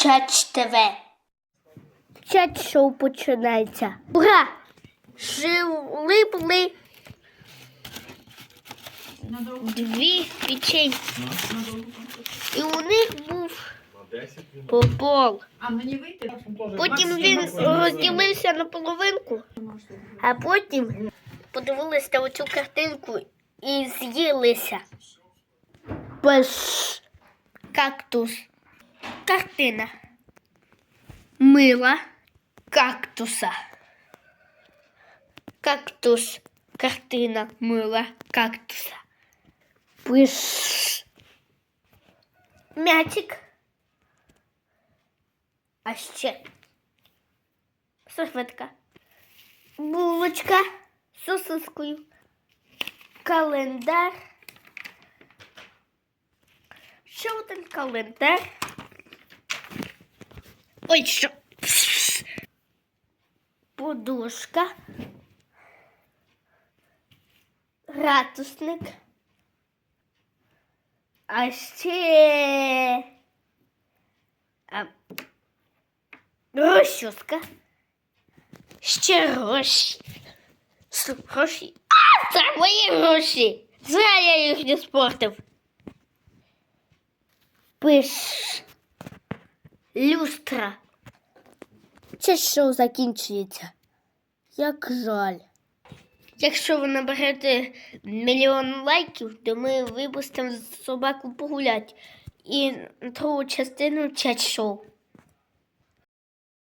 Чач ТВ. Чач шоу починається. Ура! Жили були дві печень. І у них був попол. Потім він розділився на половинку, а потім подивилися на оцю картинку і з'їлися. Без кактус. Картина. Мила кактуса. Кактус. Картина мила кактуса. Пиш. Мячик. А ще серветка, булочка з сосискою, календар. Ще один календар. Ой, що? Подушка. Градусник. А ще. А, Розчоска. Ще гроші. Гроші. А, це мої гроші. Зря я їх не спортив. Пиш. Люстра. Це шоу закінчується. Як жаль. Якщо ви наберете мільйон лайків, то ми випустимо собаку погулять. І другу частину чат шоу.